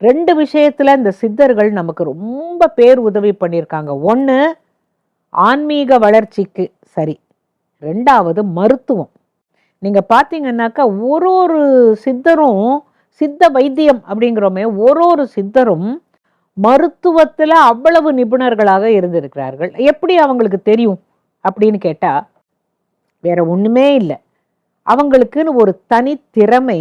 ரெண்டு விஷயத்தில் இந்த சித்தர்கள் நமக்கு ரொம்ப பேர் உதவி பண்ணியிருக்காங்க. ஒன்று ஆன்மீக வளர்ச்சிக்கு சரி. ரெண்டாவது மருத்துவம். நீங்கள் பார்த்தீங்கன்னாக்கா ஒரு ஒரு சித்தரும் சித்த வைத்தியம் அப்படிங்கிறோமே ஒரு ஒரு சித்தரும் மருத்துவத்தில் அவ்வளவு நிபுணர்களாக இருந்திருக்கிறார்கள். எப்படி அவங்களுக்கு தெரியும் அப்படின்னு கேட்டால் வேற ஒன்றுமே இல்லை. அவங்களுக்குன்னு ஒரு தனித்திறமை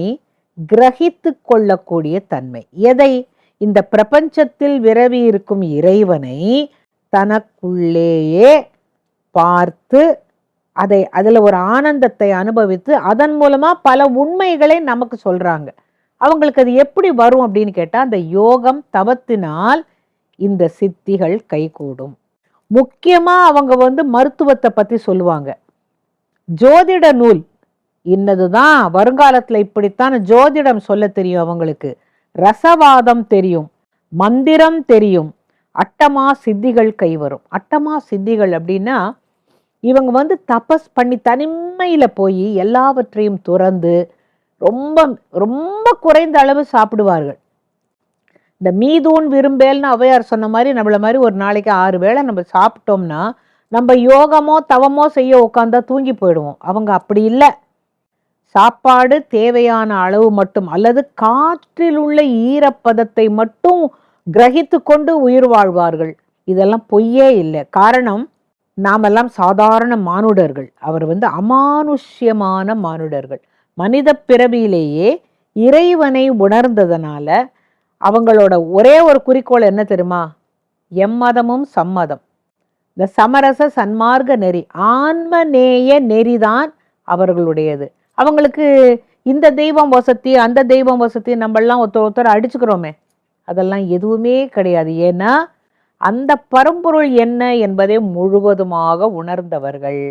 கிரகித்து கொள்ளக்கூடிய தன்மை. எதை? இந்த பிரபஞ்சத்தில் விரவி இருக்கும் இறைவனை தனக்குள்ளேயே பார்த்து அதை அதில் ஒரு ஆனந்தத்தை அனுபவித்து அதன் மூலமாக பல உண்மைகளை நமக்கு சொல்கிறாங்க அவங்களுக்கு அது எப்படி வரும் அப்படின்னு கேட்டால் அந்த யோகம் தவத்தினால் இந்த சித்திகள் கைகூடும். முக்கியமாக அவங்க வந்து மருத்துவத்தை பற்றி சொல்லுவாங்க. ஜோதிட நூல் இன்னதுதான் வருங்காலத்துல இப்படித்தான் ஜோதிடம் சொல்ல தெரியும் அவங்களுக்கு. ரசவாதம் தெரியும் மந்திரம் தெரியும் அட்டமா சித்திகள் கைவரும். அட்டமா சித்திகள் அப்படின்னா இவங்க வந்து தபஸ் பண்ணி தனிமையில போய் எல்லாவற்றையும் துறந்து ரொம்ப ரொம்ப குறைந்த அளவு சாப்பிடுவார்கள். இந்த மீதூன் விரும்பேல்னு அவையார் சொன்ன மாதிரி நம்மள மாதிரி ஒரு நாளைக்கு ஆறு வேளை நம்ம சாப்பிட்டோம்னா நம்ம யோகமோ தவமோ செய்ய உட்காந்தா தூங்கி போயிடுவோம். அவங்க அப்படி இல்லை. சாப்பாடு தேவையான அளவு மட்டும் அல்லது காற்றில் உள்ள ஈரப்பதத்தை மட்டும் கிரகித்து கொண்டு உயிர் வாழ்வார்கள். இதெல்லாம் பொய்யே இல்லை. காரணம் நாமெல்லாம் சாதாரண மானுடர்கள். அவர் வந்து அமானுஷ்யமான மானுடர்கள். மனித பிறவியிலேயே இறைவனை உணர்ந்ததனால அவங்களோட ஒரே ஒரு குறிக்கோள் என்ன தெரியுமா? எம்மதமும் சம்மதம். இந்த சமரச சன்மார்க்க நெறி ஆன்மநேய நெறிதான் அவர்களுடையது. அவங்களுக்கு இந்த தெய்வம் வசதி அந்த தெய்வம் வசதி நம்மளாம் ஒருத்தர் ஒருத்தர் அடிச்சுக்கிறோமே. அதெல்லாம் எதுவுமே கிடையாது. ஏன்னா அந்த பரம்பொருள் என்ன என்பதை முழுவதுமாக உணர்ந்தவர்கள்.